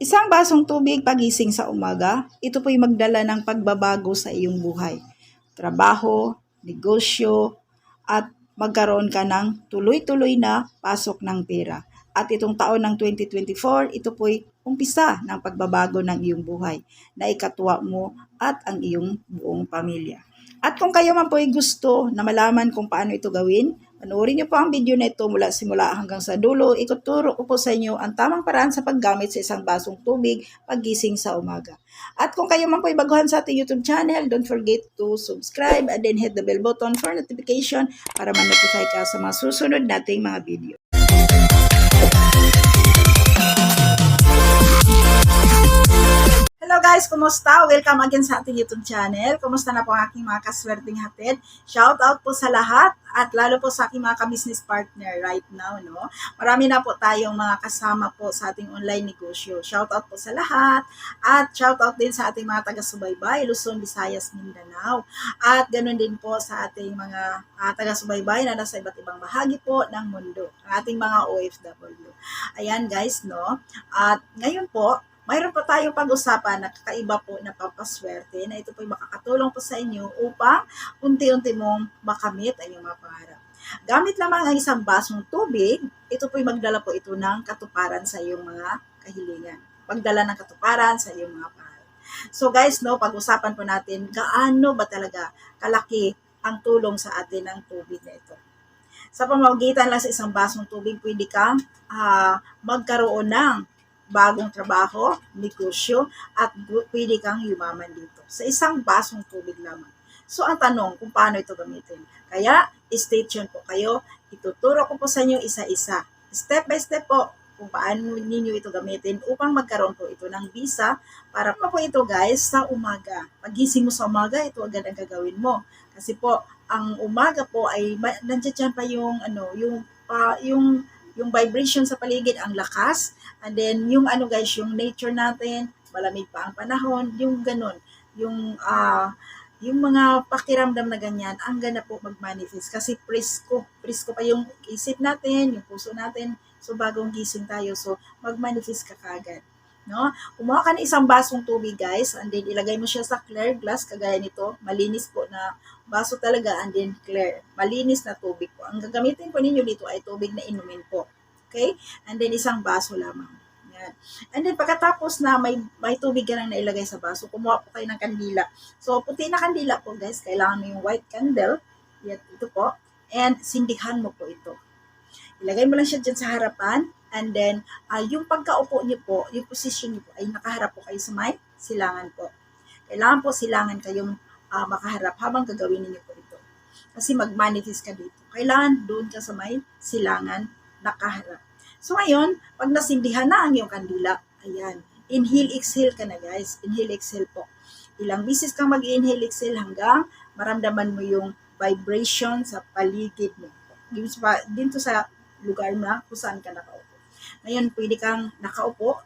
Isang basong tubig pagising sa umaga, ito po'y magdala ng pagbabago sa iyong buhay. Trabaho, negosyo, at magkaroon ka ng tuloy-tuloy na pasok ng pera. At itong taon ng 2024, ito po'y umpisa ng pagbabago ng iyong buhay na ikatwa mo at ang iyong buong pamilya. At kung kayo man po ay gusto na malaman kung paano ito gawin, panoorin niyo po ang video na ito mula simula hanggang sa dulo. Ikuturo ko po sa inyo ang tamang paraan sa paggamit sa isang basong tubig paggising sa umaga. At kung kayo man po ay baguhan sa ating YouTube channel, don't forget to subscribe and then hit the bell button for notification para ma-notify ka sa mga susunod nating mga video. Guys, kumusta? Welcome again sa ating YouTube channel. Kumusta na po ang aking mga kaswerteng hatid? Shout out po sa lahat at lalo po sa aking mga ka-business partner right now, no? Marami na po tayong mga kasama po sa ating online negosyo. Shout out po sa lahat at shout out din sa ating mga taga-subaybay, Luzon, Visayas, Mindanao. At ganun din po sa ating mga uh, taga-subaybay na nasa iba't ibang bahagi po ng mundo, ating mga OFW. Ayan guys, no? At ngayon po, mayroon pa tayong pag-usapan na kakaiba po na papaswerte na ito po ay makakatulong po sa inyo upang unti-unti mong makamit ang iyong mga pangarap. Gamit lamang ang isang basong tubig, ito po ay magdala po ito ng katuparan sa iyong mga kahilingan. Pagdala ng katuparan sa iyong mga pangarap. So guys, no, pag-usapan po natin gaano ba talaga kalaki ang tulong sa atin ng tubig na ito. Sa pamamagitan lang sa isang basong tubig, pwede kang uh, magkaroon ng bagong trabaho, negosyo, at pwede kang yumaman dito. Sa isang basong tubig lamang. So, ang tanong kung paano ito gamitin. Kaya, stay tuned po kayo. Ituturo ko po sa inyo isa-isa. Step by step po kung paano ninyo ito gamitin upang magkaroon po ito ng visa para po, po ito guys sa umaga. Pagising mo sa umaga, ito agad ang gagawin mo. Kasi po, ang umaga po ay nandiyan pa yung ano, yung uh, yung yung vibration sa paligid ang lakas. And then yung ano guys yung nature natin malamig pa ang panahon yung ganun. Yung uh, yung mga pakiramdam na ganyan ang ganda po mag-manifest. Kasi presko presko pa yung isip natin yung puso natin. So bagong gising tayo. So mag-manifest ka kagad no kumuha ka ng isang basong tubig guys and then ilagay mo siya sa clear glass kagaya nito malinis po na baso talaga and then clear. Malinis na tubig po. Ang gagamitin po ninyo dito ay tubig na inumin po. Okay? And then isang baso lamang. Yan. And then pagkatapos na may, may tubig ka nang nailagay sa baso, kumuha po kayo ng kandila. So puti na kandila po guys, kailangan mo yung white candle. Yan, ito po. And sindihan mo po ito. Ilagay mo lang siya dyan sa harapan. And then, uh, yung pagkaupo niyo po, yung position niyo po, ay nakaharap po kayo sa may silangan po. Kailangan po silangan kayong uh, makaharap habang gagawin niyo po ito. Kasi mag-manifest ka dito. Kailangan doon ka sa may silangan nakaharap. So ngayon, pag nasindihan na ang iyong kandila, ayan, inhale, exhale ka na guys. Inhale, exhale po. Ilang bisis kang mag-inhale, exhale hanggang maramdaman mo yung vibration sa paligid mo. Dito sa lugar na kung saan ka nakaupo. Ngayon, pwede kang nakaupo,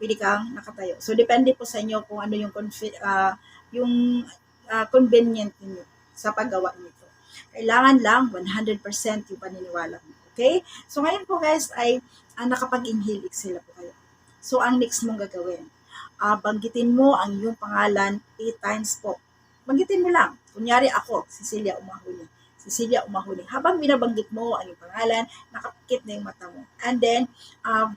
pwede kang nakatayo. So, depende po sa inyo kung ano yung, uh, yung uh, convenient niyo sa paggawa nito. Kailangan lang 100% yung paniniwala mo. Okay? So, ngayon po guys ay uh, nakapag-inhale, exhale po kayo. So, ang next mong gagawin, uh, banggitin mo ang iyong pangalan 8 times po. Banggitin mo lang. Kunyari ako, Cecilia Umahuli. Cecilia Umahuli. Habang binabanggit mo ang iyong pangalan, nakapikit na yung mata mo. And then, um,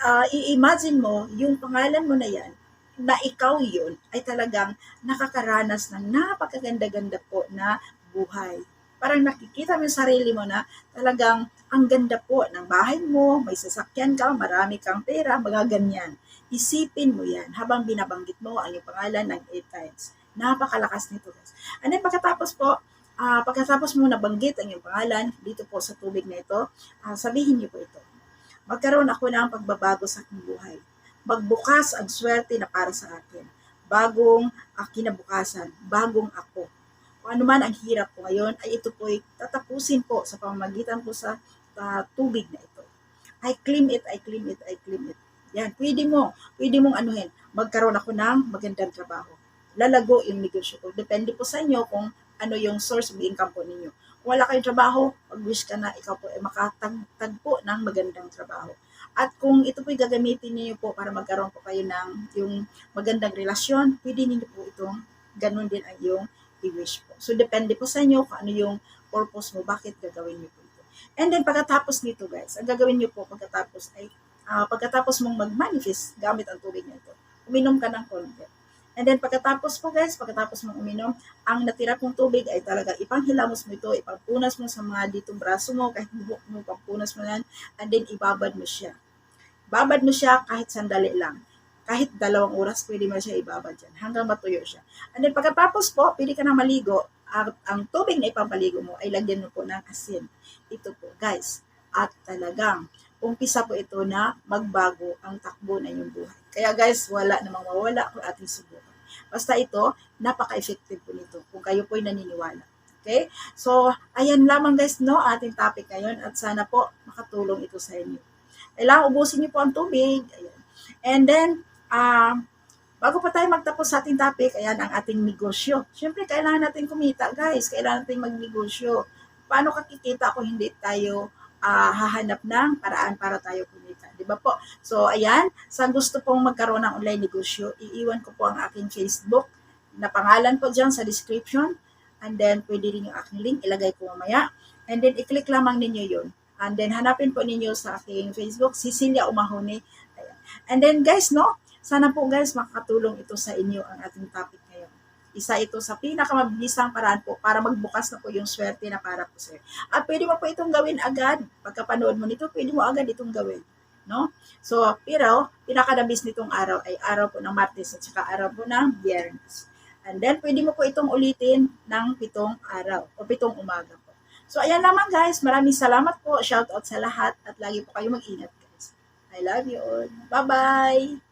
uh, i-imagine mo, yung pangalan mo na yan, na ikaw yun, ay talagang nakakaranas ng napakaganda-ganda po na buhay. Parang nakikita mo yung sarili mo na talagang ang ganda po ng bahay mo, may sasakyan ka, marami kang pera, mga ganyan. Isipin mo yan habang binabanggit mo ang iyong pangalan ng 8 times. Napakalakas nito guys. And then pagkatapos po, uh, pagkatapos mo nabanggit ang iyong pangalan dito po sa tubig na ito, uh, sabihin niyo po ito. Magkaroon ako ng pagbabago sa aking buhay. Magbukas ang swerte na para sa akin. Bagong uh, kinabukasan, bagong ako. Kung ano man ang hirap po ngayon, ay ito po ay tatapusin po sa pamamagitan po sa uh, tubig na ito. I claim it, I claim it, I claim it. Yan, pwede mo, pwede mong anuhin, magkaroon ako ng magandang trabaho lalago yung negosyo ko. Depende po sa inyo kung ano yung source of income po ninyo. Kung wala kayong trabaho, mag-wish ka na ikaw po ay makatagpo ng magandang trabaho. At kung ito po'y gagamitin niyo po para magkaroon po kayo ng yung magandang relasyon, pwede niyo po itong ganun din ang yung i-wish po. So, depende po sa inyo kung ano yung purpose mo, bakit gagawin niyo po ito. And then, pagkatapos nito guys, ang gagawin niyo po pagkatapos ay, ah, pagkatapos mong mag-manifest gamit ang tubig na ito, uminom ka ng konti. And then, pagkatapos po guys, pagkatapos mong uminom, ang natira kong tubig ay talaga ipanghilamos mo ito, ipampunas mo sa mga ditong braso mo, kahit buhok mo, pampunas mo yan, and then ibabad mo siya. Babad mo siya kahit sandali lang. Kahit dalawang oras, pwede mo siya ibabad dyan, hanggang matuyo siya. And then pagkatapos po, pwede ka na maligo, ang, ang tubig na ipampaligo mo ay lagyan mo po ng asin. Ito po, guys. At talagang, umpisa po ito na magbago ang takbo na yung buhay. Kaya guys, wala namang mawala kung ating subukan. Basta ito, napaka-effective po nito kung kayo po'y naniniwala. Okay? So, ayan lamang guys, no, ating topic ngayon at sana po makatulong ito sa inyo. Kailangan ubusin niyo po ang tubig. Ayan. And then, ah, bago pa tayo magtapos sa ating topic, ayan ang ating negosyo. Siyempre, kailangan natin kumita, guys. Kailangan natin magnegosyo. Paano kakikita kung hindi tayo ah, hahanap ng paraan para tayo kumita? Di ba po? So, ayan. Sa gusto pong magkaroon ng online negosyo, iiwan ko po ang aking Facebook na pangalan po dyan sa description. And then, pwede rin yung aking link. Ilagay ko mamaya. And then, i-click lamang ninyo yun. And then, hanapin po ninyo sa aking Facebook, Cecilia Umahone. Ayan. And then, guys, no? Sana po, guys, makakatulong ito sa inyo ang ating topic. Isa ito sa pinakamabilisang paraan po para magbukas na po yung swerte na para po sa'yo. At pwede mo po itong gawin agad. Pagkapanood mo nito, pwede mo agad itong gawin. No? So, pero, pinakadabis nitong araw ay araw po ng Martes at saka araw po ng Biyernes. And then, pwede mo po itong ulitin ng pitong araw o pitong umaga po. So, ayan naman guys. Maraming salamat po. Shout out sa lahat at lagi po kayo mag-ingat guys. I love you all. Bye-bye!